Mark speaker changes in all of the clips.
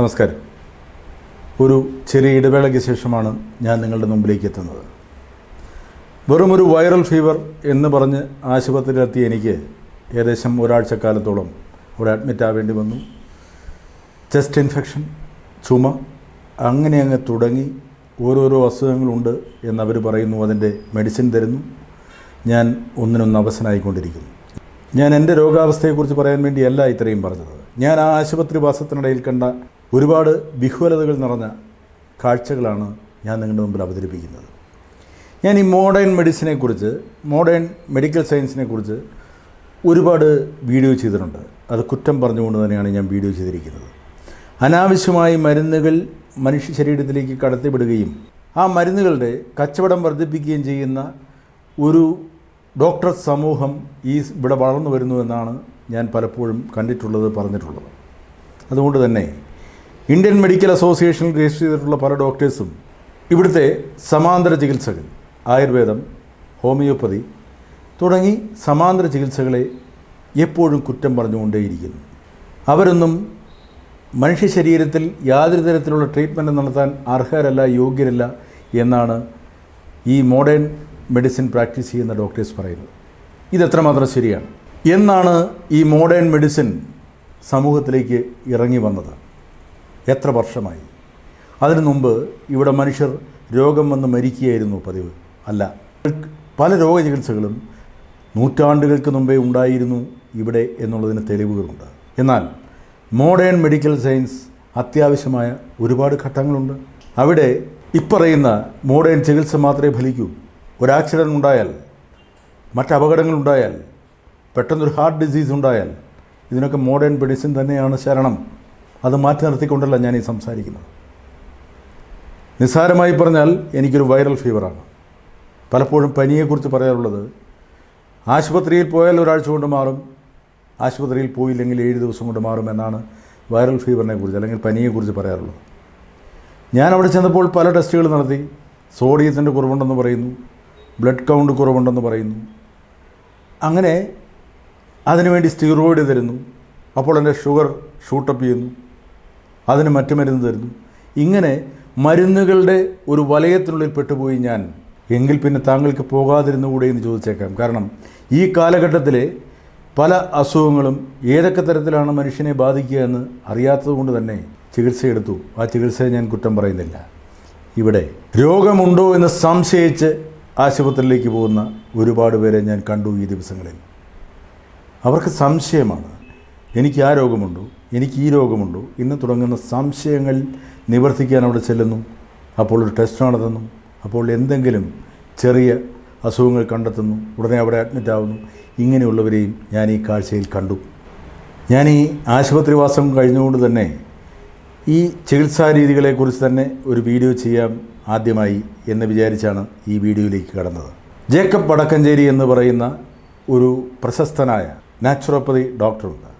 Speaker 1: നമസ്കാരം. ഒരു ചെറിയ ഇടവേളയ്ക്ക് ശേഷമാണ് ഞാൻ നിങ്ങളുടെ മുമ്പിലേക്ക് എത്തുന്നത്. വെറും ഒരു വൈറൽ ഫീവർ എന്ന് പറഞ്ഞ് ആശുപത്രിയിലെത്തിയ എനിക്ക് ഏകദേശം ഒരാഴ്ചക്കാലത്തോളം അവിടെ അഡ്മിറ്റ് ആവേണ്ടി വന്നു. ചെസ്റ്റ് ഇൻഫെക്ഷൻ ചുമ അങ്ങനെ അങ്ങ് തുടങ്ങി. ഓരോരോ അസുഖങ്ങളുണ്ട് എന്നവർ പറയുന്നു അതിന്റെ മെഡിസിൻ തരുന്നു. ഞാൻ ഒന്നിനൊന്ന് അവസനായിക്കൊണ്ടിരിക്കുന്നു ഞാൻ എന്റെ രോഗാവസ്ഥയെക്കുറിച്ച് പറയാൻ വേണ്ടിയല്ല ഇത്രയും പറഞ്ഞത്. ഞാൻ ആ ആശുപത്രി വാസത്തിനിടയിൽ കണ്ട ഒരുപാട് വിഹ്വലതകൾ നിറഞ്ഞ കാഴ്ചകളാണ് ഞാൻ നിങ്ങളുടെ മുമ്പിൽ അവതരിപ്പിക്കുന്നത്. ഞാൻ ഈ മോഡേൺ മെഡിസിനെക്കുറിച്ച് മോഡേൺ മെഡിക്കൽ സയൻസിനെക്കുറിച്ച് ഒരുപാട് വീഡിയോ ചെയ്തിട്ടുണ്ട്. അത് കുറ്റം പറഞ്ഞുകൊണ്ട് തന്നെയാണ് ഞാൻ വീഡിയോ ചെയ്തിരിക്കുന്നത്. അനാവശ്യമായി മരുന്നുകൾ മനുഷ്യ ശരീരത്തിലേക്ക് കടത്തിവിടുകയും ആ മരുന്നുകളുടെ കച്ചവടം വർദ്ധിപ്പിക്കുകയും ചെയ്യുന്ന ഒരു ഡോക്ടർ സമൂഹം ഈ ഇവിടെ വളർന്നു വരുന്നു എന്നാണ് ഞാൻ പലപ്പോഴും കണ്ടിട്ടുള്ളത് പറഞ്ഞിട്ടുള്ളത്. അതുകൊണ്ട് തന്നെ ഇന്ത്യൻ മെഡിക്കൽ അസോസിയേഷൻ രജിസ്റ്റർ ചെയ്തിട്ടുള്ള പല ഡോക്ടേഴ്സും ഇവിടുത്തെ സമാന്തര ചികിത്സകൾ ആയുർവേദം ഹോമിയോപ്പതി തുടങ്ങി സമാന്തര ചികിത്സകളെ എപ്പോഴും കുറ്റം പറഞ്ഞുകൊണ്ടേയിരിക്കുന്നു. അവരൊന്നും മനുഷ്യ ശരീരത്തിൽ യാതൊരു തരത്തിലുള്ള ട്രീറ്റ്മെന്റ് നടത്താൻ അർഹരല്ല യോഗ്യരല്ല എന്നാണ് ഈ മോഡേൺ മെഡിസിൻ പ്രാക്ടീസ് ചെയ്യുന്ന ഡോക്ടേഴ്സ് പറയുന്നത് ഇതെത്രമാത്രം ശരിയാണ്? എന്നാണ് ഈ മോഡേൺ മെഡിസിൻ സമൂഹത്തിലേക്ക് ഇറങ്ങി വന്നത്. എത്ര വർഷമായി? അതിനു മുമ്പ് ഇവിടെ മനുഷ്യർ രോഗം വന്ന് മരിക്കുകയായിരുന്നു പതിവ്. അല്ല പല രോഗചികിത്സകളും നൂറ്റാണ്ടുകൾക്ക് മുമ്പേ ഉണ്ടായിരുന്നു ഇവിടെ എന്നുള്ളതിന് തെളിവുകളുണ്ട്. എന്നാൽ മോഡേൺ മെഡിക്കൽ സയൻസ് അത്യാവശ്യമായ ഒരുപാട് ഘട്ടങ്ങളുണ്ട്. അവിടെ ഇപ്പറയുന്ന മോഡേൺ ചികിത്സ മാത്രമേ ഫലിക്കൂ. ഒരു ആക്സിഡന്റ് ഉണ്ടായാൽ മറ്റ് അപകടങ്ങളുണ്ടായാൽ പെട്ടെന്നൊരു ഹാർട്ട് ഡിസീസ് ഉണ്ടായാൽ ഇതിനൊക്കെ മോഡേൺ മെഡിസിൻ തന്നെയാണ് ശരണം. അത് മാറ്റി നിർത്തിക്കൊണ്ടല്ല ഞാൻ ഈ സംസാരിക്കുന്നത്. നിസ്സാരമായി പറഞ്ഞാൽ എനിക്കൊരു വൈറൽ ഫീവറാണ്. പലപ്പോഴും പനിയെക്കുറിച്ച് പറയാറുള്ളത് ആശുപത്രിയിൽ പോയാൽ ഒരാഴ്ച കൊണ്ട് മാറും ആശുപത്രിയിൽ പോയില്ലെങ്കിൽ ഏഴ് ദിവസം കൊണ്ട് മാറും എന്നാണ് വൈറൽ ഫീവറിനെ കുറിച്ച് അല്ലെങ്കിൽ പനിയെക്കുറിച്ച് പറയാറുള്ളത്. ഞാൻ അവിടെ ചെന്നപ്പോൾ പല ടെസ്റ്റുകൾ നടത്തി സോഡിയത്തിന്റെ കുറവുണ്ടെന്ന് പറയുന്നു ബ്ലഡ് കൗണ്ട് കുറവുണ്ടെന്ന് പറയുന്നു. അങ്ങനെ അതിനുവേണ്ടി സ്റ്റീറോയിഡ് തരുന്നു. അപ്പോൾ എന്റെ ഷുഗർ ഷൂട്ടപ്പ് ചെയ്യുന്നു. അതിന് മറ്റു മരുന്ന് തരുന്നു. ഇങ്ങനെ മരുന്നുകളുടെ ഒരു വലയത്തിനുള്ളിൽ പെട്ടുപോയി ഞാൻ. എങ്കിൽ പിന്നെ താങ്കൾക്ക് പോകാതിരുന്നുകൂടെ എന്ന് ചോദിച്ചേക്കാം. കാരണം ഈ കാലഘട്ടത്തിലെ പല അസുഖങ്ങളും ഏതൊക്കെ തരത്തിലാണ് മനുഷ്യനെ ബാധിക്കുക എന്ന് അറിയാത്തതുകൊണ്ട് തന്നെ ചികിത്സയെടുത്തു ആ ചികിത്സയെ ഞാൻ കുറ്റം പറയുന്നില്ല. ഇവിടെ രോഗമുണ്ടോ എന്ന് സംശയിച്ച് ആശുപത്രിയിലേക്ക് പോകുന്ന ഒരുപാട് പേരെ ഞാൻ കണ്ടു ഈ ദിവസങ്ങളിൽ. അവർക്ക് സംശയമാണ്. എനിക്ക് ആ രോഗമുണ്ടോ? എനിക്ക് ഈ രോഗമുണ്ടോ? ഇന്ന് തുടങ്ങുന്ന സംശയങ്ങൾ നിവർത്തിക്കാൻ അവിടെ ചെല്ലുന്നു. അപ്പോൾ ഒരു ടെസ്റ്റ് നടത്തുന്നു. അപ്പോൾ എന്തെങ്കിലും ചെറിയ അസുഖങ്ങൾ കണ്ടെത്തുന്നു. ഉടനെ അവിടെ അഡ്മിറ്റ് ആവുന്നു. ഇങ്ങനെയുള്ളവരെയും ഞാൻ ഈ കാഴ്ചയിൽ കണ്ടു. ഞാൻ ഈ ആശുപത്രിവാസം കഴിഞ്ഞുകൊണ്ട് തന്നെ ഈ ചികിത്സാ രീതികളെക്കുറിച്ച് തന്നെ ഒരു വീഡിയോ ചെയ്യാം ആദ്യമായി എന്ന് വിചാരിച്ചാണ് ഈ വീഡിയോയിലേക്ക് കടന്നത്. ജേക്കബ് വടക്കഞ്ചേരി എന്ന് പറയുന്ന ഒരു പ്രശസ്തനായ നാച്ചുറോപ്പതി ഡോക്ടറുണ്ട്.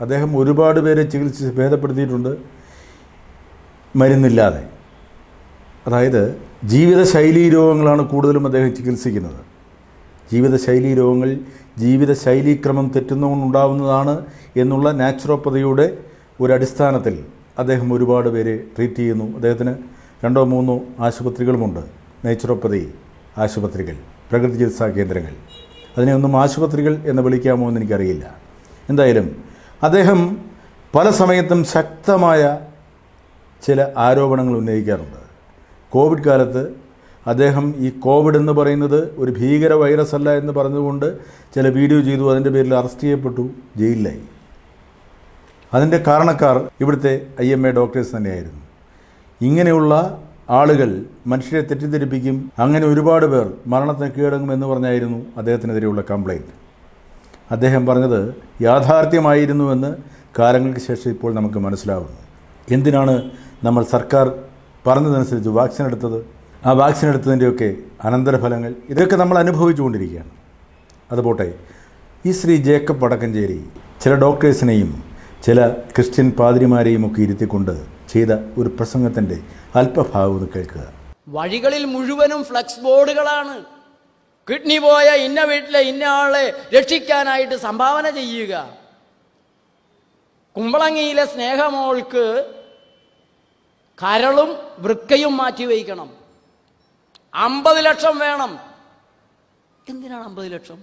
Speaker 1: അദ്ദേഹം ഒരുപാട് പേരെ ചികിത്സിച്ച് ഭേദപ്പെടുത്തിയിട്ടുണ്ട്. മരുന്നില്ലാതെ. അതായത് ജീവിതശൈലീ രോഗങ്ങളാണ് കൂടുതലും അദ്ദേഹം ചികിത്സിക്കുന്നത്. ജീവിതശൈലീ രോഗങ്ങൾ ജീവിതശൈലീക്രമം തെറ്റുന്നതുകൊണ്ടുണ്ടാവുന്നതാണ് എന്നുള്ള നാച്ചുറോപ്പതിയുടെ ഒരു അടിസ്ഥാനത്തിൽ അദ്ദേഹം ഒരുപാട് പേരെ ട്രീറ്റ് ചെയ്യുന്നു. അദ്ദേഹത്തിന് രണ്ടോ മൂന്നോ ആശുപത്രികളുമുണ്ട്. നേച്ചുറോപ്പതി ആശുപത്രികൾ പ്രകൃതി ചികിത്സാ കേന്ദ്രങ്ങൾ. അതിനെ ഒന്നും ആശുപത്രികൾ എന്ന് വിളിക്കാമോ എന്ന് എനിക്കറിയില്ല. എന്തായാലും അദ്ദേഹം പല സമയത്തും ശക്തമായ ചില ആരോപണങ്ങൾ ഉന്നയിക്കാറുണ്ട്. കോവിഡ് കാലത്ത് അദ്ദേഹം ഈ കോവിഡ് എന്ന് പറയുന്നത് ഒരു ഭീകര വൈറസ് അല്ല എന്ന് പറഞ്ഞുകൊണ്ട് ചില വീഡിയോ ചെയ്തു. അതിന്റെ പേരിൽ അറസ്റ്റ് ചെയ്യപ്പെട്ടു. ജയിലിലായി. അതിന്റെ കാരണക്കാർ ഇവിടുത്തെ ഐ എം എ ഡോക്ടേഴ്സ് തന്നെയായിരുന്നു. ഇങ്ങനെയുള്ള ആളുകൾ മനുഷ്യരെ തെറ്റിദ്ധരിപ്പിക്കും അങ്ങനെ ഒരുപാട് പേർ മരണത്തിന് കീഴടങ്ങും എന്ന് പറഞ്ഞായിരുന്നു അദ്ദേഹത്തിനെതിരെയുള്ള കംപ്ലൈന്റ് അദ്ദേഹം പറഞ്ഞത് യാഥാർത്ഥ്യമായിരുന്നുവെന്ന് കാലങ്ങൾക്ക് ശേഷം ഇപ്പോൾ നമുക്ക് മനസ്സിലാവുന്നു. എന്തിനാണ് നമ്മൾ സർക്കാർ പറഞ്ഞതനുസരിച്ച് വാക്സിൻ എടുത്തത്? ആ വാക്സിൻ എടുത്തതിന്റെയൊക്കെ അനന്തരഫലങ്ങൾ ഇതൊക്കെ നമ്മൾ അനുഭവിച്ചുകൊണ്ടിരിക്കുകയാണ്. അതുപോട്ടെ ഈ ശ്രീ ജേക്കബ് വടക്കഞ്ചേരി ചില ഡോക്ടേഴ്സിനെയും ചില ക്രിസ്ത്യൻ പാതിരിമാരെയും ഒക്കെ ഇരുത്തിക്കൊണ്ട് ചെയ്ത ഒരു പ്രസംഗത്തിന്റെ അല്പഭാഗം കേൾക്കുക.
Speaker 2: വഴികളിൽ മുഴുവനും ഫ്ലക്സ് ബോർഡുകളാണ് കിഡ്നി പോയ ഇന്ന വീട്ടിലെ ഇന്ന ആളെ രക്ഷിക്കാനായിട്ട് സംഭാവന ചെയ്യുക. കുമ്പളങ്ങിയിലെ സ്നേഹമോൾക്ക് കരളും വൃക്കയും മാറ്റി വയ്ക്കണം. അമ്പത് ലക്ഷം വേണം. എന്തിനാണ് അമ്പത് ലക്ഷം?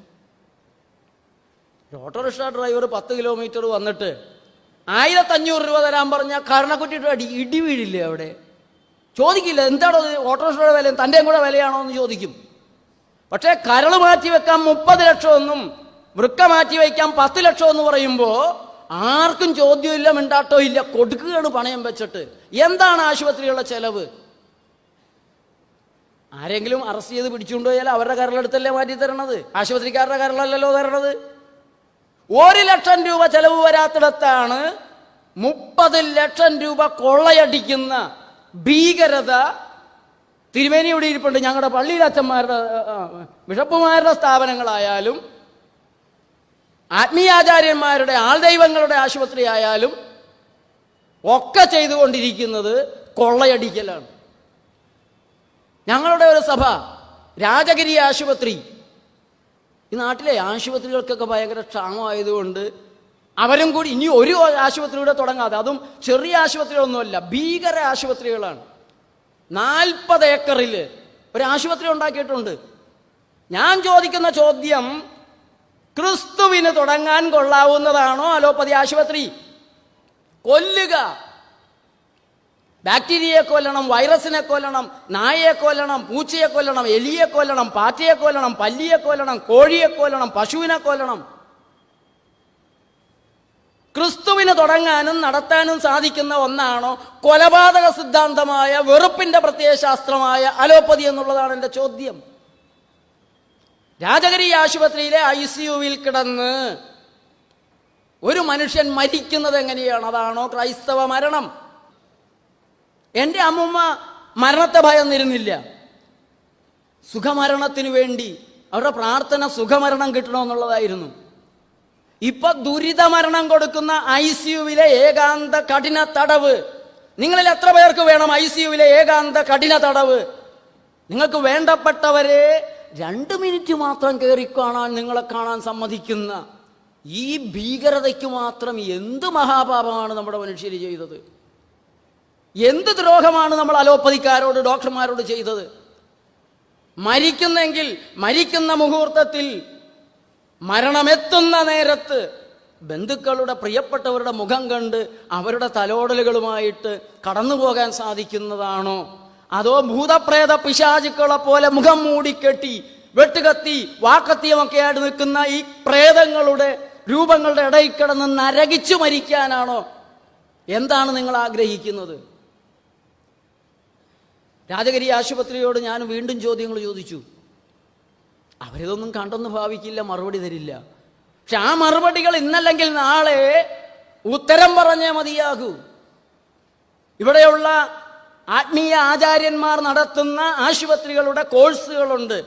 Speaker 2: ഓട്ടോറിക്ഷ ഡ്രൈവർ പത്ത് കിലോമീറ്റർ വന്നിട്ട് ആയിരത്തഞ്ഞൂറ് രൂപ തരാൻ പറഞ്ഞ കരണക്കുറ്റിട്ട് അടി ഇടി വീഴില്ലേ അവിടെ? ചോദിക്കില്ല എന്താണോ ഓട്ടോറിക്ഷയുടെ വില തന്റെയും കൂടെ വിലയാണോ എന്ന് ചോദിക്കും. പക്ഷേ കരൾ മാറ്റി വെക്കാൻ മുപ്പത് ലക്ഷമൊന്നും വൃക്ക മാറ്റി വയ്ക്കാൻ പത്ത് ലക്ഷം എന്ന് പറയുമ്പോൾ ആർക്കും ചോദ്യമില്ല മിണ്ടാട്ടോ ഇല്ല. കൊടുക്കുകയാണ് പണയം വെച്ചിട്ട്. എന്താണ് ആശുപത്രികളുടെ ചെലവ്? ആരെങ്കിലും അറസ്റ്റ് ചെയ്ത് പിടിച്ചുകൊണ്ടുപോയാൽ അവരുടെ കരളെടുത്തല്ലേ മാറ്റി തരണത്? ആശുപത്രിക്കാരുടെ കരളല്ലല്ലോ തരണത്? ഒരു ലക്ഷം രൂപ ചെലവ് വരാത്തിടത്താണ് മുപ്പത് ലക്ഷം രൂപ കൊള്ളയടിക്കുന്ന ഭീകരത തിരുമേനി ഇവിടെ ഇരിപ്പുണ്ട്. ഞങ്ങളുടെ പള്ളിയിലെ അച്ഛന്മാരുടെ ബിഷപ്പുമാരുടെ സ്ഥാപനങ്ങളായാലും ആത്മീയാചാര്യന്മാരുടെ ആൾദൈവങ്ങളുടെ ആശുപത്രി ആയാലും ഒക്കെ ചെയ്തുകൊണ്ടിരിക്കുന്നത് കൊള്ളയടിക്കലാണ്. ഞങ്ങളുടെ ഒരു സഭ രാജഗിരി ആശുപത്രി ഈ നാട്ടിലെ ആശുപത്രികൾക്കൊക്കെ ഭയങ്കര ക്ഷാമമായതുകൊണ്ട് അവരും കൂടി ഇനി ഒരു ആശുപത്രിയുടെ തുടങ്ങാതെ അതും ചെറിയ ആശുപത്രികളൊന്നുമല്ല ഭീകര ആശുപത്രികളാണ്. നാൽപ്പത് ഏക്കറിൽ ഒരു ആശുപത്രി ഉണ്ടാക്കിയിട്ടുണ്ട്. ഞാൻ ചോദിക്കുന്ന ചോദ്യം ക്രിസ്തുവിന് തുടങ്ങാൻ കൊള്ളാവുന്നതാണോ അലോപ്പതി ആശുപത്രി? കൊല്ലുക. ബാക്ടീരിയയെ കൊല്ലണം വൈറസിനെ കൊല്ലണം നായയെ കൊല്ലണം പൂച്ചയെ കൊല്ലണം എലിയെ കൊല്ലണം പാറ്റയെ കൊല്ലണം പല്ലിയെ കൊല്ലണം കോഴിയെ കൊല്ലണം പശുവിനെ കൊല്ലണം. ക്രിസ്തുവിന് തുടങ്ങാനും നടത്താനും സാധിക്കുന്ന ഒന്നാണോ കൊലപാതക സിദ്ധാന്തമായ വെറുപ്പിന്റെ പ്രത്യയശാസ്ത്രമായ അലോപ്പതി എന്നുള്ളതാണ് എന്റെ ചോദ്യം. രാജഗിരി ആശുപത്രിയിലെ ഐ സി യുവിൽ കിടന്ന് ഒരു മനുഷ്യൻ മരിക്കുന്നത് എങ്ങനെയാണ്? അതാണോ ക്രൈസ്തവ മരണം. എന്റെ അമ്മമ്മ മരണത്തെ ഭയന്നിരുന്നില്ല. സുഖമരണത്തിന് വേണ്ടി അവരുടെ പ്രാർത്ഥന സുഖമരണം കിട്ടണമെന്നുള്ളതായിരുന്നു. ഇപ്പൊ ദുരിതമരണം കൊടുക്കുന്ന ഐ സിയുവിലെ ഏകാന്ത കഠിന തടവ്. നിങ്ങളിൽ എത്ര പേർക്ക് വേണം ഐ സിയുവിലെ ഏകാന്ത കഠിന തടവ്? നിങ്ങൾക്ക് വേണ്ടപ്പെട്ടവരെ രണ്ട് മിനിറ്റ് മാത്രം കയറി കാണാൻ നിങ്ങളെ കാണാൻ സമ്മതിക്കുന്ന ഈ ഭീകരതയ്ക്ക് മാത്രം എന്ത് മഹാപാപമാണ് നമ്മുടെ മനുഷ്യർ ചെയ്തത്? എന്ത് ദ്രോഹമാണ് നമ്മൾ അലോപ്പതിക്കാരോട് ഡോക്ടർമാരോട് ചെയ്തത്? മരിക്കുന്നെങ്കിൽ മരിക്കുന്ന മുഹൂർത്തത്തിൽ മരണമെത്തുന്ന നേരത്ത് ബന്ധുക്കളുടെ പ്രിയപ്പെട്ടവരുടെ മുഖം കണ്ട് അവരുടെ തലോടലുകളുമായിട്ട് കടന്നു പോകാൻ സാധിക്കുന്നതാണോ? അതോ ഭൂതപ്രേത പിശാചുക്കളെ പോലെ മുഖം മൂടിക്കെട്ടി വെട്ടുകത്തി വാക്കത്തിയുമൊക്കെ ആയിട്ട് നിൽക്കുന്ന ഈ പ്രേതങ്ങളുടെ രൂപങ്ങളുടെ ഇടയിൽ കിടന്ന് നരകിച്ചു മരിക്കാനാണോ? എന്താണ് നിങ്ങൾ ആഗ്രഹിക്കുന്നത്? രാജഗിരി ആശുപത്രിയോട് ഞാൻ വീണ്ടും ചോദ്യങ്ങൾ ചോദിച്ചു. അവരിതൊന്നും കണ്ടെന്ന് ഭാവിക്കില്ല മറുപടി തരില്ല. പക്ഷെ ആ മറുപടികൾ ഇന്നല്ലെങ്കിൽ നാളെ ഉത്തരം പറഞ്ഞേ മതിയാകൂ. ഇവിടെയുള്ള ആത്മീയ ആചാര്യന്മാർ നടത്തുന്ന ആശുപത്രികളുടെ കോഴ്സുകളുണ്ട്.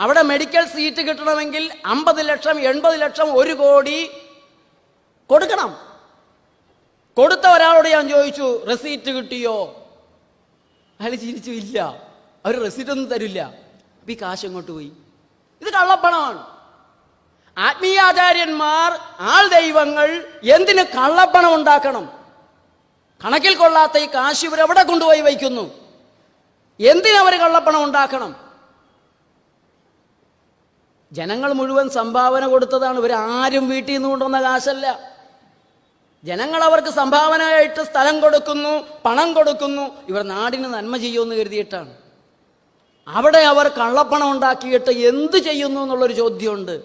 Speaker 2: അവിടെ മെഡിക്കൽ സീറ്റ് കിട്ടണമെങ്കിൽ അമ്പത് ലക്ഷം എൺപത് ലക്ഷം ഒരു കോടി കൊടുക്കണം. കൊടുത്ത ഒരാളോട് ഞാൻ ചോദിച്ചു റെസീറ്റ് കിട്ടിയോ? അയാൾ ചിരിച്ചു ഇല്ല അവർ റെസിറ്റ് ഒന്നും തരില്ല. അപ്പം ഈ കാശ് എങ്ങോട്ട് പോയി? ഇത് കള്ളപ്പണമാണ്. ആത്മീയാചാര്യന്മാർ ആൾ ദൈവങ്ങൾ എന്തിന് കള്ളപ്പണം ഉണ്ടാക്കണം? കണക്കിൽ കൊള്ളാത്ത ഈ കാശ് ഇവരെവിടെ കൊണ്ടുപോയി വയ്ക്കുന്നു? എന്തിനവർ കള്ളപ്പണം ഉണ്ടാക്കണം? ജനങ്ങൾ മുഴുവൻ സംഭാവന കൊടുത്തതാണ്. ഇവരാരും വീട്ടിൽ നിന്ന് കൊണ്ടുവന്ന കാശല്ല. ജനങ്ങൾ അവർക്ക് സംഭാവനയായിട്ട് സ്ഥലം കൊടുക്കുന്നു പണം കൊടുക്കുന്നു. ഇവർ നാടിന് നന്മ ചെയ്യുമെന്ന് കരുതിയിട്ടാണ്. അവിടെ അവർ കള്ളപ്പണം ഉണ്ടാക്കിയിട്ട് എന്ത് ചെയ്യുന്നു എന്നുള്ളൊരു ചോദ്യമുണ്ട്.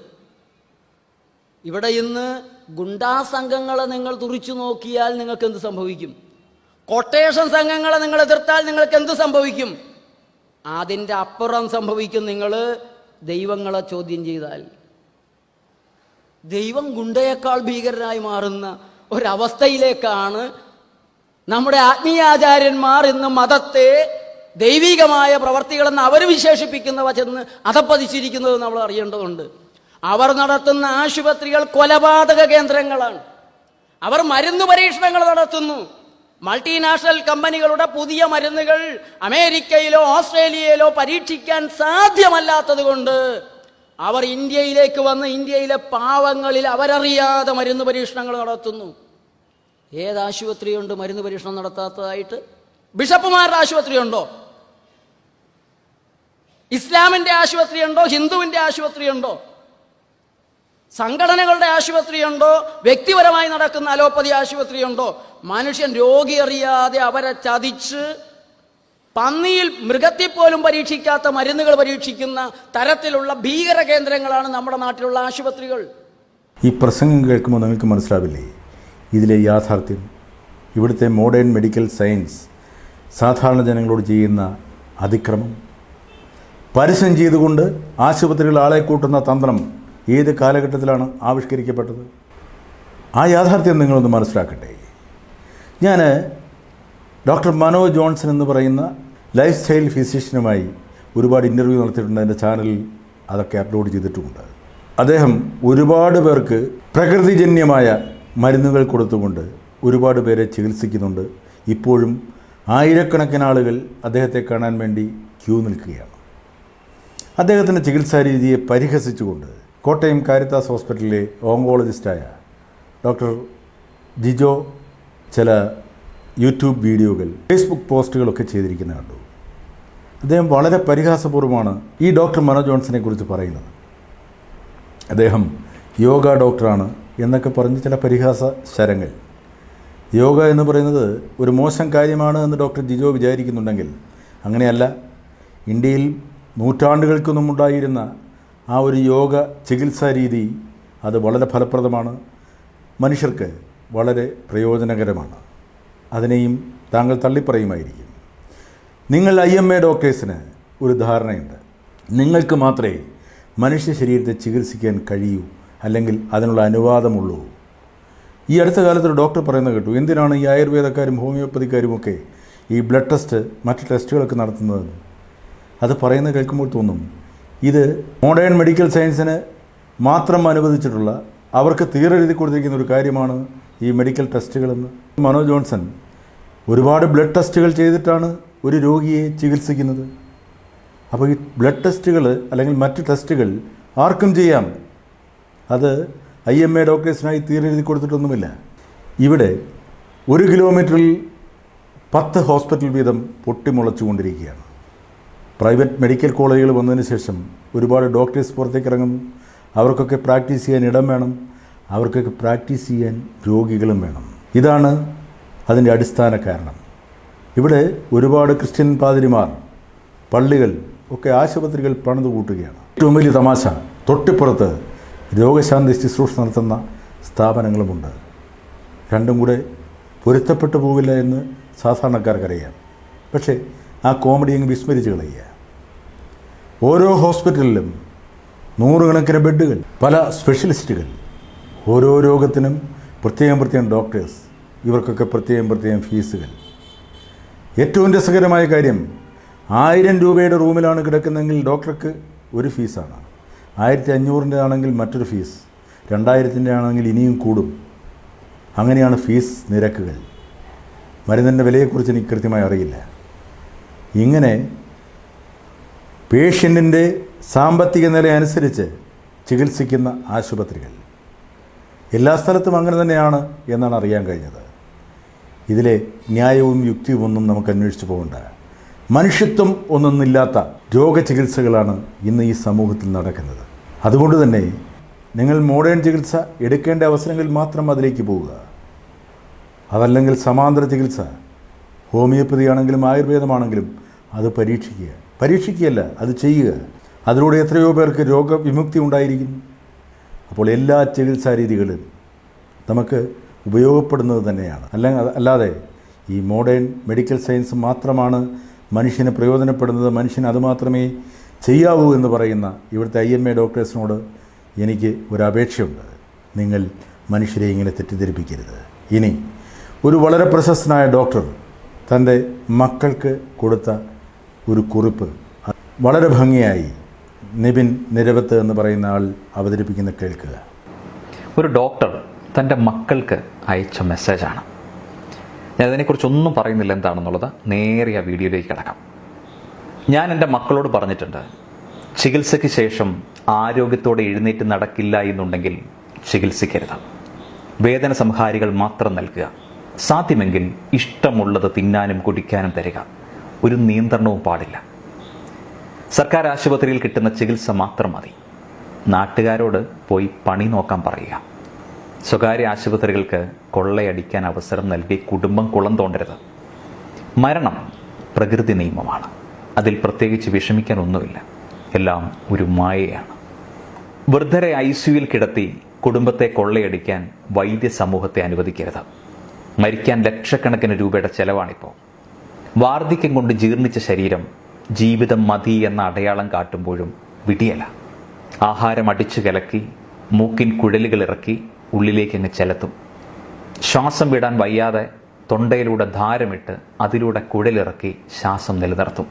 Speaker 2: ഇവിടെ ഇന്ന് ഗുണ്ടാ സംഘങ്ങളെ നിങ്ങൾ തുറിച്ചു നോക്കിയാൽ നിങ്ങൾക്ക് എന്ത് സംഭവിക്കും? കൊട്ടേഷൻ സംഘങ്ങളെ നിങ്ങൾ എതിർത്താൽ നിങ്ങൾക്ക് എന്ത് സംഭവിക്കും? അതിന്റെ അപ്പുറം സംഭവിക്കും നിങ്ങൾ ദൈവങ്ങളെ ചോദ്യം ചെയ്താൽ. ദൈവം ഗുണ്ടയേക്കാൾ ഭീകരനായി മാറുന്ന ഒരവസ്ഥയിലേക്കാണ് നമ്മുടെ ആത്മീയാചാര്യന്മാർ ഇന്ന് മതത്തെ ദൈവികമായ പ്രവർത്തികളെന്ന് അവർ വിശേഷിപ്പിക്കുന്നവ ചെന്ന് അധപ്പതിച്ചിരിക്കുന്നത് നമ്മൾ അറിയേണ്ടതുണ്ട്. അവർ നടത്തുന്ന ആശുപത്രികൾ കൊലപാതക കേന്ദ്രങ്ങളാണ്. അവർ മരുന്ന് പരീക്ഷണങ്ങൾ നടത്തുന്നു. മൾട്ടിനാഷണൽ കമ്പനികളുടെ പുതിയ മരുന്നുകൾ അമേരിക്കയിലോ ഓസ്ട്രേലിയയിലോ പരീക്ഷിക്കാൻ സാധ്യമല്ലാത്തത് കൊണ്ട് അവർ ഇന്ത്യയിലേക്ക് വന്ന് ഇന്ത്യയിലെ പാവങ്ങളിൽ അവരറിയാതെ മരുന്ന് പരീക്ഷണങ്ങൾ നടത്തുന്നു. ഏത് ആശുപത്രിയുണ്ട് മരുന്ന് പരീക്ഷണം നടത്താത്തതായിട്ട്? ബിഷപ്പുമാരുടെ ആശുപത്രിയുണ്ടോ? ഇസ്ലാമിന്റെ ആശുപത്രിയുണ്ടോ? ഹിന്ദുവിന്റെ ആശുപത്രിയുണ്ടോ? സംഘടനകളുടെ ആശുപത്രിയുണ്ടോ? വ്യക്തിപരമായി നടക്കുന്ന അലോപ്പതി ആശുപത്രിയുണ്ടോ? മനുഷ്യൻ രോഗി അറിയാതെ അവരെ ചതിച്ച് പന്നിയിൽ മൃഗത്തിൽ പോലും പരീക്ഷിക്കാത്ത മരുന്നുകൾ പരീക്ഷിക്കുന്ന തരത്തിലുള്ള ഭീകര കേന്ദ്രങ്ങളാണ് നമ്മുടെ നാട്ടിലുള്ള ആശുപത്രികൾ.
Speaker 1: ഈ പ്രസംഗം കേൾക്കുമ്പോൾ നിങ്ങൾക്ക് മനസ്സിലാവില്ലേ? ഇതിലെ യാഥാർത്ഥ്യം ഇവിടുത്തെ മോഡേൺ മെഡിക്കൽ സയൻസ് സാധാരണ ജനങ്ങളോട് ചെയ്യുന്ന അതിക്രമം. പരസ്യം ചെയ്തുകൊണ്ട് ആശുപത്രികൾ ആളെ കൂട്ടുന്ന തന്ത്രം ഏത് കാലഘട്ടത്തിലാണ് ആവിഷ്കരിക്കപ്പെട്ടത്? ആ യാഥാർത്ഥ്യം നിങ്ങളൊന്ന് മനസ്സിലാക്കട്ടെ. ഞാൻ ഡോക്ടർ മനോ ജോൺസൺ എന്ന് പറയുന്ന ലൈഫ് സ്റ്റൈൽ ഫിസിഷ്യനുമായി ഒരുപാട് ഇന്റർവ്യൂ നടത്തിയിട്ടുണ്ട്. എന്റെ ചാനലിൽ അതൊക്കെ അപ്ലോഡ് ചെയ്തിട്ടുമുണ്ട്. അദ്ദേഹം ഒരുപാട് പേർക്ക് പ്രകൃതിജന്യമായ മരുന്നുകൾ കൊടുത്തുകൊണ്ട് ഒരുപാട് പേരെ ചികിത്സിക്കുന്നുണ്ട്. ഇപ്പോഴും ആയിരക്കണക്കിന് ആളുകൾ അദ്ദേഹത്തെ കാണാൻ വേണ്ടി ക്യൂ നിൽക്കുകയാണ്. അദ്ദേഹത്തിന്റെ ചികിത്സാ രീതിയെ പരിഹസിച്ചുകൊണ്ട് കോട്ടയം കാരിത്താസ് ഹോസ്പിറ്റലിലെ ഓങ്കോളജിസ്റ്റായ ഡോക്ടർ ജിജോ ചില യൂട്യൂബ് വീഡിയോകൾ ഫേസ്ബുക്ക് പോസ്റ്റുകളൊക്കെ ചെയ്തിരിക്കുന്നത് കണ്ടു. അദ്ദേഹം വളരെ പരിഹാസപൂർവമാണ് ഈ ഡോക്ടർ മനോ ജോൺസനെ കുറിച്ച് പറയുന്നത്. അദ്ദേഹം യോഗ ഡോക്ടറാണ് എന്നൊക്കെ പറഞ്ഞ് ചില പരിഹാസ ശരങ്ങൾ. യോഗ എന്ന് പറയുന്നത് ഒരു മോശം കാര്യമാണ് എന്ന് ഡോക്ടർ ജിജോ വിചാരിക്കുന്നുണ്ടെങ്കിൽ അങ്ങനെയല്ല. ഇന്ത്യയിൽ നൂറ്റാണ്ടുകൾക്കൊന്നും ഉണ്ടായിരുന്ന ആ ഒരു യോഗ ചികിത്സാ രീതി അത് വളരെ ഫലപ്രദമാണ്. മനുഷ്യർക്ക് വളരെ പ്രയോജനകരമാണ്. അതിനെയും താങ്കൾ തള്ളിപ്പറയുമായിരിക്കും. നിങ്ങൾ ഐ എം എ ഡോക്ടേഴ്സിന് ഒരു ധാരണയുണ്ട്. നിങ്ങൾക്ക് മാത്രമേ മനുഷ്യ ശരീരത്തെ ചികിത്സിക്കാൻ കഴിയൂ അല്ലെങ്കിൽ അതിനുള്ള അനുവാദമുള്ളൂ. ഈ അടുത്ത കാലത്ത് ഒരു ഡോക്ടർ പറയുന്നത് കേട്ടു എന്തിനാണ് ഈ ആയുർവേദക്കാരും ഹോമിയോപ്പതിക്കാരും ഒക്കെ ഈ ബ്ലഡ് ടെസ്റ്റ് മറ്റ് ടെസ്റ്റുകളൊക്കെ നടത്തുന്നത്? അത് പറയുന്നത് കേൾക്കുമ്പോൾ തോന്നും ഇത് മോഡേൺ മെഡിക്കൽ സയൻസിന് മാത്രം അനുവദിച്ചിട്ടുള്ള അവർക്ക് തീരെ എഴുതി കൊടുത്തിരിക്കുന്ന ഒരു കാര്യമാണ് ഈ മെഡിക്കൽ ടെസ്റ്റുകളെന്ന് മനോ ജോൺസൺ ഒരുപാട് ബ്ലഡ് ടെസ്റ്റുകൾ ചെയ്തിട്ടാണ് ഒരു രോഗിയെ ചികിത്സിക്കുന്നത്. അപ്പോൾ ഈ ബ്ലഡ് ടെസ്റ്റുകൾ അല്ലെങ്കിൽ മറ്റ് ടെസ്റ്റുകൾ ആർക്കും ചെയ്യാം. അത് ഐ എം എ ഡോക്ടേഴ്സിനായി തീരെഴുതി കൊടുത്തിട്ടൊന്നുമില്ല. ഇവിടെ ഒരു കിലോമീറ്ററിൽ പത്ത് ഹോസ്പിറ്റൽ വീതം പൊട്ടിമുളച്ചുകൊണ്ടിരിക്കുകയാണ്. പ്രൈവറ്റ് മെഡിക്കൽ കോളേജുകൾ വന്നതിന് ശേഷം ഒരുപാട് ഡോക്ടേഴ്സ് പുറത്തേക്ക് ഇറങ്ങുന്നു അവർക്കൊക്കെ പ്രാക്ടീസ് ചെയ്യാൻ ഇടം വേണം. അവർക്കൊക്കെ പ്രാക്ടീസ് ചെയ്യാൻ രോഗികളും വേണം. ഇതാണ് അതിന്റെ അടിസ്ഥാന കാരണം. ഇവിടെ ഒരുപാട് ക്രിസ്ത്യൻ പാതിരിമാർ പള്ളികൾ ഒക്കെ ആശുപത്രികൾ പണിതു കൂട്ടുകയാണ്. ഏറ്റവും വലിയ തമാശ തൊട്ടിപ്പുറത്ത് രോഗശാന്തി ശുശ്രൂഷ നടത്തുന്ന സ്ഥാപനങ്ങളുമുണ്ട്. രണ്ടും കൂടെ പൊരുത്തപ്പെട്ടു പോകില്ല എന്ന് സാധാരണക്കാർക്കറിയാം പക്ഷേ ആ കോമഡി അങ്ങ് വിസ്മരിച്ച് കളയുക. ഓരോ ഹോസ്പിറ്റലിലും നൂറുകണക്കിന് ബെഡുകൾ പല സ്പെഷ്യലിസ്റ്റുകൾ ഓരോ രോഗത്തിനും പ്രത്യേകം പ്രത്യേകം ഡോക്ടേഴ്സ് ഇവർക്കൊക്കെ പ്രത്യേകം പ്രത്യേകം ഫീസുകൾ. ഏറ്റവും രസകരമായ കാര്യം ആയിരം രൂപയുടെ റൂമിലാണ് കിടക്കുന്നതെങ്കിൽ ഡോക്ടർക്ക് ഒരു ഫീസാണ്. ആയിരത്തി അഞ്ഞൂറിന്റെ ആണെങ്കിൽ മറ്റൊരു ഫീസ് രണ്ടായിരത്തിന്റെ ആണെങ്കിൽ ഇനിയും കൂടും. അങ്ങനെയാണ് ഫീസ് നിരക്കുകൾ. മരുന്നിന്റെ വിലയെക്കുറിച്ച് എനിക്ക് കൃത്യമായി അറിയില്ല. ഇങ്ങനെ പേഷ്യന്റിന്റെ സാമ്പത്തിക നില അനുസരിച്ച് ചികിത്സിക്കുന്ന ആശുപത്രികൾ. എല്ലാ സ്ഥലത്തും അങ്ങനെ തന്നെയാണ് എന്നാണ് അറിയാൻ കഴിഞ്ഞത്. ഇതിലെ ന്യായവും യുക്തിയും ഒന്നും നമുക്ക് അന്വേഷിച്ചു പോകണ്ട. മനുഷ്യത്വം ഒന്നൊന്നില്ലാത്ത രോഗചികിത്സകളാണ് ഇന്ന് ഈ സമൂഹത്തിൽ നടക്കുന്നത്. അതുകൊണ്ട് തന്നെ നിങ്ങൾ മോഡേൺ ചികിത്സ എടുക്കേണ്ട അവസരങ്ങളിൽ മാത്രം അതിലേക്ക് പോവുക. അതല്ലെങ്കിൽ സമാന്തര ചികിത്സ. ഹോമിയോപ്പതി ആണെങ്കിലും ആയുർവേദമാണെങ്കിലും അത് പരീക്ഷിക്കുക. പരീക്ഷിക്കുകയല്ല അത് ചെയ്യുക. അതിലൂടെ എത്രയോ പേർക്ക് രോഗവിമുക്തി ഉണ്ടായിരിക്കുന്നു. അപ്പോൾ എല്ലാ ചികിത്സാ രീതികളും നമുക്ക് ഉപയോഗപ്പെടുന്നത് തന്നെയാണ്. അല്ല അല്ലാതെ ഈ മോഡേൺ മെഡിക്കൽ സയൻസ് മാത്രമാണ് മനുഷ്യന് പ്രയോജനപ്പെടുന്നത് മനുഷ്യന് അതുമാത്രമേ ചെയ്യാവൂ എന്ന് പറയുന്ന ഇവിടുത്തെ ഐ എം എ ഡോക്ടേഴ്സിനോട് എനിക്ക് ഒരു അപേക്ഷയുണ്ട്. നിങ്ങൾ മനുഷ്യരെ ഇങ്ങനെ തെറ്റിദ്ധരിപ്പിക്കരുത്. ഇനി ഒരു വളരെ പ്രശസ്തനായ ഡോക്ടർ തന്റെ മക്കൾക്ക് കൊടുത്ത ഒരു കുറിപ്പ് വളരെ ഭംഗിയായി നിബിൻ നിരവത്ത് എന്ന് പറയുന്ന ആൾ അവതരിപ്പിക്കുന്ന കേൾക്കുക.
Speaker 3: ഒരു ഡോക്ടർ തന്റെ മക്കൾക്ക് അയച്ച മെസ്സേജാണ്. ഞാൻ അതിനെക്കുറിച്ചൊന്നും പറയുന്നില്ല എന്താണെന്നുള്ളത് നേരെ ആ വീഡിയോയിലേക്ക് കിടക്കാം. ഞാൻ എന്റെ മക്കളോട് പറഞ്ഞിട്ടുണ്ട് ചികിത്സയ്ക്ക് ശേഷം ആരോഗ്യത്തോടെ എഴുന്നേറ്റ് നടക്കില്ല എന്നുണ്ടെങ്കിൽ ചികിത്സിക്കരുത്. വേദന സംഹാരികൾ മാത്രം നൽകുക. സാധ്യമെങ്കിൽ ഇഷ്ടമുള്ളത് തിന്നാനും കുടിക്കാനും തരിക. ഒരു നിയന്ത്രണവും പാടില്ല. സർക്കാർ ആശുപത്രിയിൽ കിട്ടുന്ന ചികിത്സ മാത്രം മതി. നാട്ടുകാരോട് പോയി പണി നോക്കാൻ പറയുക. സ്വകാര്യ ആശുപത്രികൾക്ക് കൊള്ളയടിക്കാൻ അവസരം നൽകി കുടുംബം കുളം തോണ്ടരുത്. മരണം പ്രകൃതി നിയമമാണ്. അതിൽ പ്രത്യേകിച്ച് വിഷമിക്കാനൊന്നുമില്ല എല്ലാം ഒരു മായയാണ്. വൃദ്ധരെ ഐ സിയുയിൽ കിടത്തി കുടുംബത്തെ കൊള്ളയടിക്കാൻ വൈദ്യ സമൂഹത്തെ അനുവദിക്കരുത്. മരിക്കാൻ ലക്ഷക്കണക്കിന് രൂപയുടെ ചെലവാണിപ്പോൾ വാർദ്ധക്യം കൊണ്ട് ജീർണിച്ച ശരീരം ജീവിതം മതി എന്ന അടയാളം കാട്ടുമ്പോഴും വിടിയല. ആഹാരം അടിച്ചു കലക്കി മൂക്കിൻ കുഴലുകൾ ഇറക്കി ഉള്ളിലേക്ക് അങ്ങ് ചെലത്തും. ശ്വാസം വിടാൻ വയ്യാതെ തൊണ്ടയിലൂടെ ധാരമിട്ട് അതിലൂടെ കുഴലിറക്കി ശ്വാസം നിലനിർത്തും.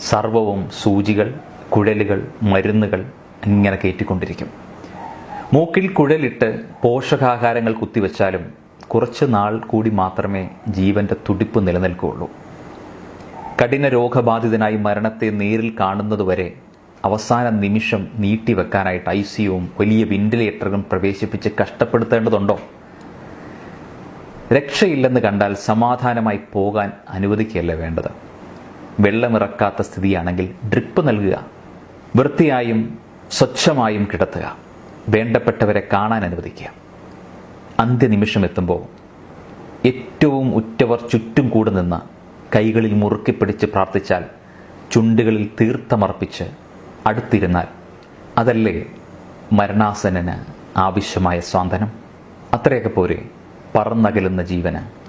Speaker 3: സർവവും സൂചികൾ കുഴലുകൾ മരുന്നുകൾ ഇങ്ങനെ കയറ്റിക്കൊണ്ടിരിക്കും. മൂക്കിൽ കുഴലിട്ട് പോഷകാഹാരങ്ങൾ കുത്തിവെച്ചാലും കുറച്ച് നാൾ കൂടി മാത്രമേ ജീവന്റെ തുടിപ്പ് നിലനിൽക്കുകയുള്ളൂ. കഠിന രോഗബാധിതനായി മരണത്തെ നേരിൽ കാണുന്നതുവരെ അവസാന നിമിഷം നീട്ടിവെക്കാനായിട്ട് ഐ സിയുവും വലിയ വെന്റിലേറ്ററും പ്രവേശിപ്പിച്ച് കഷ്ടപ്പെടുത്തേണ്ടതുണ്ടോ? രക്ഷയില്ലെന്ന് കണ്ടാൽ സമാധാനമായി പോകാൻ അനുവദിക്കുകയല്ലേ വേണ്ടത്. വെള്ളമിറക്കാത്ത സ്ഥിതിയാണെങ്കിൽ ഡ്രിപ്പ് നൽകുക. വൃത്തിയായും സ്വച്ഛമായും കിടത്തുക. വേണ്ടപ്പെട്ടവരെ കാണാൻ അനുവദിക്കുക. അന്ത്യനിമിഷം എത്തുമ്പോൾ ഏറ്റവും ഉറ്റവർ ചുറ്റും കൂടെ നിന്ന് കൈകളിൽ മുറുക്കി പിടിച്ച് പ്രാർത്ഥിച്ചാൽ ചുണ്ടുകളിൽ തീർത്ഥമർപ്പിച്ച് അടുത്തിരുന്നാൽ അതല്ലേ മരണാസനന് ആവശ്യമായ സ്വാന്തനം? അത്രയൊക്കെ പോരെ പറന്നകലുന്ന ജീവന്.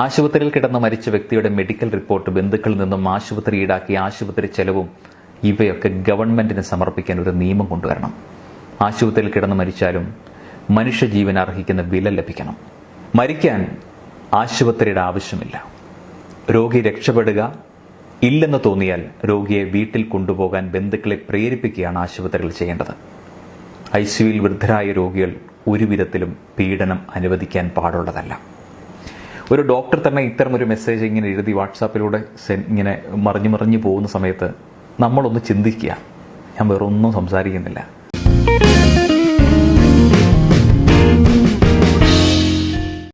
Speaker 3: ആശുപത്രിയിൽ കിടന്ന് മരിച്ച വ്യക്തിയുടെ മെഡിക്കൽ റിപ്പോർട്ട് ബന്ധുക്കളിൽ നിന്നും ആശുപത്രി ഈടാക്കിയ ആശുപത്രി ചെലവും ഇവയൊക്കെ ഗവൺമെന്റിന് സമർപ്പിക്കാൻ ഒരു നിയമം കൊണ്ടുവരണം. ആശുപത്രിയിൽ കിടന്ന് മരിച്ചാലും മനുഷ്യജീവൻ അർഹിക്കുന്ന വില ലഭിക്കണം. മരിക്കാൻ ആശുപത്രിയുടെ ആവശ്യമില്ല. രോഗി രക്ഷപ്പെടുക ഇല്ലെന്ന് തോന്നിയാൽ രോഗിയെ വീട്ടിൽ കൊണ്ടുപോകാൻ ബന്ധുക്കളെ പ്രേരിപ്പിക്കുകയാണ് ആശുപത്രികൾ ചെയ്യേണ്ടത്. ഐ സിയുയിൽ വൃദ്ധരായ രോഗികൾ ഒരുവിധത്തിലും പീഡനം അനുവദിക്കാൻ പാടുള്ളതല്ല. ഒരു ഡോക്ടർ തന്നെ ഇത്തരം ഒരു മെസ്സേജ് ഇങ്ങനെ എഴുതി വാട്സാപ്പിലൂടെ ഇങ്ങനെ മറിഞ്ഞു മറിഞ്ഞു പോകുന്ന സമയത്ത് നമ്മളൊന്ന് ചിന്തിക്കുക. ഞാൻ വേറൊന്നും സംസാരിക്കുന്നില്ല.